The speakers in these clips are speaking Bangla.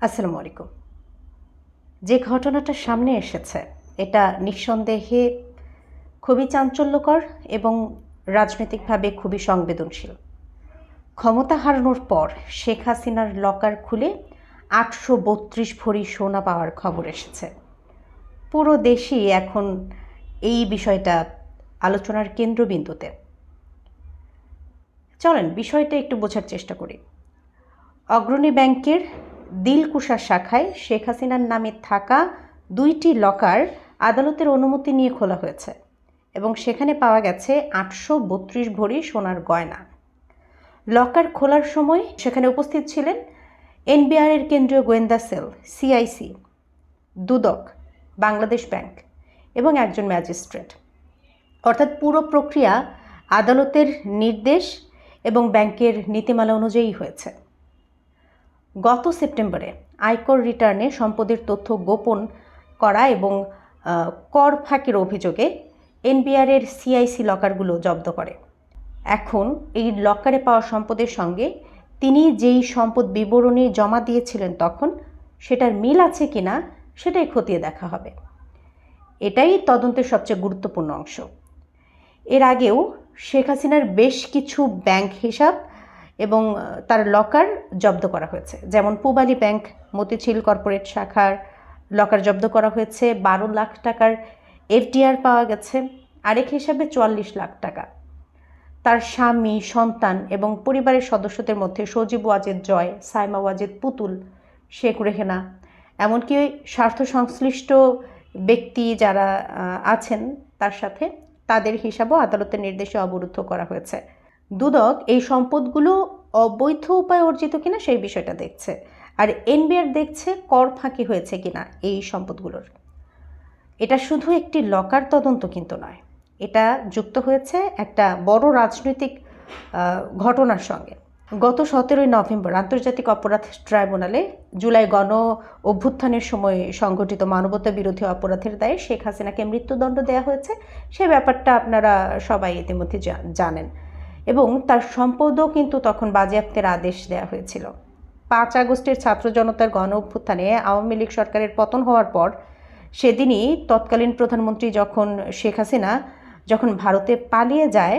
আসসালামু আলাইকুম। যে ঘটনাটা সামনে এসেছে, এটা নিঃসন্দেহে খুবই চাঞ্চল্যকর এবং রাজনৈতিকভাবে খুবই সংবেদনশীল। ক্ষমতা হারানোর পর শেখ হাসিনার লকার খুলে আটশো বত্রিশ ভরি সোনা পাওয়ার খবর এসেছে। পুরো দেশই এখন এই বিষয়টা আলোচনার কেন্দ্রবিন্দুতে। চলেন, বিষয়টা একটু বোঝার চেষ্টা করি। অগ্রণী ব্যাংকের দিলকুশা শাখায় শেখ হাসিনার নামে থাকা দুইটি লকার আদালতের অনুমতি নিয়ে খোলা হয়েছে এবং সেখানে পাওয়া গেছে আটশো বত্রিশ ভরি সোনার গয়না। লকার খোলার সময় সেখানে উপস্থিত ছিলেন এনবিআরের কেন্দ্রীয় গোয়েন্দা sell, CIC, Dudak, Bangladesh bank এবং একজন ম্যাজিস্ট্রেট। অর্থাৎ পুরো প্রক্রিয়া আদালতের নির্দেশ এবং ব্যাংকের নীতিমালা অনুযায়ী হয়েছে। গত সেপ্টেম্বরে আয়কর রিটার্নে সম্পদের তথ্য গোপন করা এবং কর ফাঁকির অভিযোগে এনবিআরের সিআইসি লকারগুলো জব্দ করে। এখন এই লকারে পাওয়া সম্পদের সঙ্গে তিনি যেই সম্পদ বিবরণী জমা দিয়েছিলেন তখন সেটার মিল আছে কিনা সেটাই খতিয়ে দেখা হবে। এটাই তদন্তের সবচেয়ে গুরুত্বপূর্ণ অংশ। এর আগেও শেখ হাসিনার বেশ কিছু ব্যাংক হিসাব এবং তার লকার জব্দ করা হয়েছে। যেমন পূবালী ব্যাংক, মতিঝিল কর্পোরেট শাখার লকার জব্দ করা হয়েছে। বারো লাখ টাকার এফডিআর পাওয়া গেছে। আরেক হিসাবে চুয়াল্লিশ লাখ টাকা। তার স্বামী, সন্তান এবং পরিবারের সদস্যদের মধ্যে সজীব ওয়াজেদ জয়, সাইমা ওয়াজেদ পুতুল, শেখ রেহেনা। এমনকি স্বার্থ সংশ্লিষ্ট ব্যক্তি যারা আছেন তার সাথে তাদের হিসাবও আদালতের নির্দেশে অবরুদ্ধ করা হয়েছে। দুদক এই সম্পদগুলো অবৈধ উপায়ে অর্জিত কিনা সেই বিষয়টা দেখছে। আর এনবিআর দেখছে কর ফাঁকি হয়েছে কিনা এই সম্পদগুলোর। এটা শুধু একটি লকার তদন্ত কিন্তু নয়, এটা যুক্ত হয়েছে একটা বড় রাজনৈতিক ঘটনার সঙ্গে। গত সতেরোই নভেম্বর আন্তর্জাতিক অপরাধ ট্রাইব্যুনালে জুলাই গণ অভ্যুত্থানের সময় সংঘটিত মানবতা বিরোধী অপরাধের দায়ে শেখ হাসিনাকে মৃত্যুদণ্ড দেওয়া হয়েছে। সে ব্যাপারটা আপনারা সবাই ইতিমধ্যে জানেন। এবং তার সম্পদও কিন্তু তখন বাজেয়াপ্তের আদেশ দেওয়া হয়েছিল। পাঁচ আগস্টের ছাত্র জনতার গণ অভ্যুত্থানে আওয়ামী লীগ সরকারের পতন হওয়ার পর সেদিনই তৎকালীন প্রধানমন্ত্রী যখন শেখ হাসিনা যখন ভারতে পালিয়ে যায়,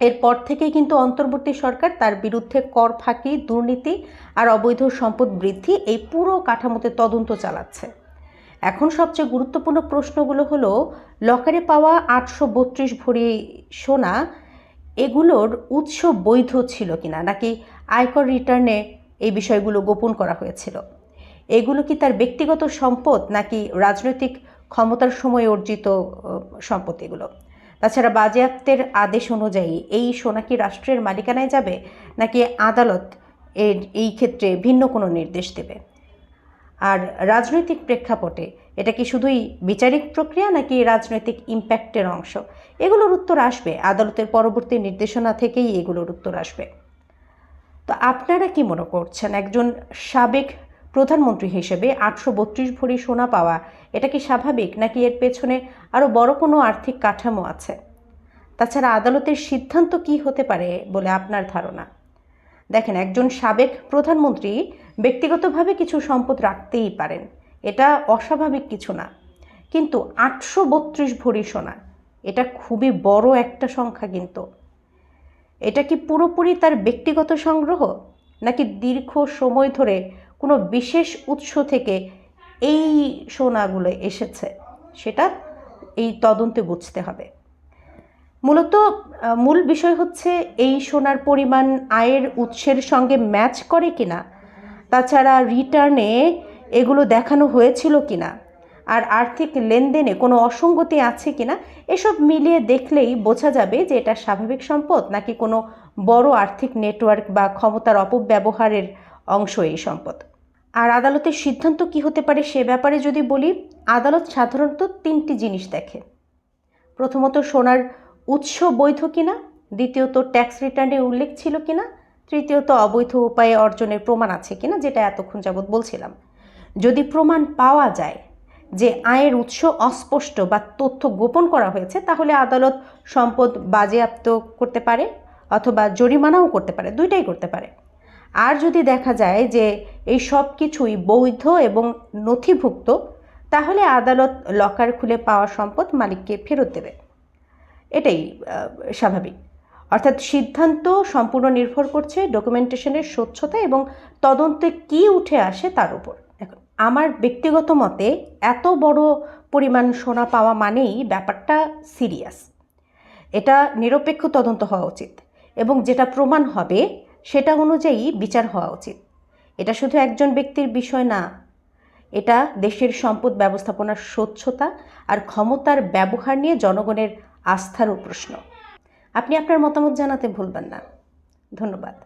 এরপর থেকেই কিন্তু অন্তর্বর্তী সরকার তার বিরুদ্ধে কর ফাঁকি, দুর্নীতি আর অবৈধ সম্পদ বৃদ্ধি এই পুরো কাঠামোতে তদন্ত চালাচ্ছে। এখন সবচেয়ে গুরুত্বপূর্ণ প্রশ্নগুলো হলো, লকারে পাওয়া আটশো বত্রিশ ভরি সোনা এগুলোর উৎস বৈধ ছিল কিনা, নাকি আয়কর রিটার্নে এই বিষয়গুলো গোপন করা হয়েছিল? এগুলো কি তার ব্যক্তিগত সম্পদ, নাকি রাজনৈতিক ক্ষমতার সময় অর্জিত সম্পদ এগুলো? তাছাড়া বাজেয়াপ্তের আদেশ অনুযায়ী এই সোনা কি রাষ্ট্রের মালিকানায় যাবে, নাকি আদালত এর, এই ক্ষেত্রে ভিন্ন কোনো নির্দেশ দেবে? আর রাজনৈতিক প্রেক্ষাপটে এটা কি শুধুই বিচারিক প্রক্রিয়া নাকি রাজনৈতিক ইম্প্যাক্টের অংশ? এগুলোর উত্তর আসবে। আদালতের পরবর্তী নির্দেশনা থেকেই এগুলোর উত্তর আসবে। তো আপনারা কি মনে করছেন? একজন সাবেক প্রধানমন্ত্রী হিসেবে আটশো বত্রিশ ভরি সোনা পাওয়া, এটা কি স্বাভাবিক? নাকি এর পেছনে আরও বড় কোনো আর্থিক কাঠামো আছে? তাছাড়া আদালতের সিদ্ধান্ত কি হতে পারে বলে আপনার ধারণা? দেখেন, একজন সাবেক প্রধানমন্ত্রী ব্যক্তিগতভাবে কিছু সম্পদ রাখতেই পারেন। এটা অস্বাভাবিক কিছু না। কিন্তু আটশো বত্রিশ ভরি সোনা, এটা খুবই বড় একটা সংখ্যা কিন্তু। এটা কি পুরোপুরি তার ব্যক্তিগত সংগ্রহ? নাকি দীর্ঘ সময় ধরে কোনো বিশেষ উৎস থেকে এই সোনাগুলো এসেছে? সেটা এই তদন্তে বুঝতে হবে। মূলত মূল বিষয় হচ্ছে এই সোনার পরিমাণ আয়ের উৎসের সঙ্গে ম্যাচ করে কিনা। তাছাড়া রিটার্নে এগুলো দেখানো হয়েছিল কিনা? আর আর্থিক লেনদেনে কোনো অসঙ্গতি আছে কি না এসব মিলিয়ে দেখলেই বোঝা যাবে যে এটা স্বাভাবিক সম্পদ নাকি কোনো বড় আর্থিক নেটওয়ার্ক বা ক্ষমতার অপব্যবহারের অংশ এই সম্পদ। আর আদালতের সিদ্ধান্ত কি হতে পারে সে ব্যাপারে যদি বলি, আদালত সাধারণত তিনটি জিনিস দেখে। প্রথমত, সোনার উৎস বৈধ কিনা? দ্বিতীয়ত, ট্যাক্স রিটার্নে উল্লেখ ছিল কিনা? তৃতীয়ত, অবৈধ উপায়ে অর্জনের প্রমাণ আছে কিনা? যেটা এতক্ষণ যাবৎ বলছিলাম। যদি প্রমাণ পাওয়া যায় যে আয়ের উৎস অস্পষ্ট বা তথ্য গোপন করা হয়েছে, তাহলে আদালত সম্পদ বাজেয়াপ্ত করতে পারে অথবা জরিমানাও করতে পারে, দুইটাই করতে পারে। আর যদি দেখা যায় যে এই সব কিছুই বৈধ এবং নথিভুক্ত, তাহলে আদালত লকার খুলে পাওয়া সম্পদ মালিককে ফেরত দেবে। এটাই স্বাভাবিক। অর্থাৎ সিদ্ধান্ত সম্পূর্ণ নির্ভর করছে ডকুমেন্টেশনের স্বচ্ছতা এবং তদন্তে কি উঠে আসে তার উপর। আমার ব্যক্তিগত মতে এত বড় পরিমাণ সোনা পাওয়া মানেই ব্যাপারটা সিরিয়াস। এটা নিরপেক্ষ তদন্ত হওয়া উচিত এবং যেটা প্রমাণ হবে সেটা অনুযায়ী বিচার হওয়া উচিত। এটা শুধু একজন ব্যক্তির বিষয় না, এটা দেশের সম্পদ ব্যবস্থাপনার স্বচ্ছতা আর ক্ষমতার ব্যবহার নিয়ে জনগণের আস্থারও প্রশ্ন। আপনি আপনার মতামত জানাতে ভুলবেন না। ধন্যবাদ।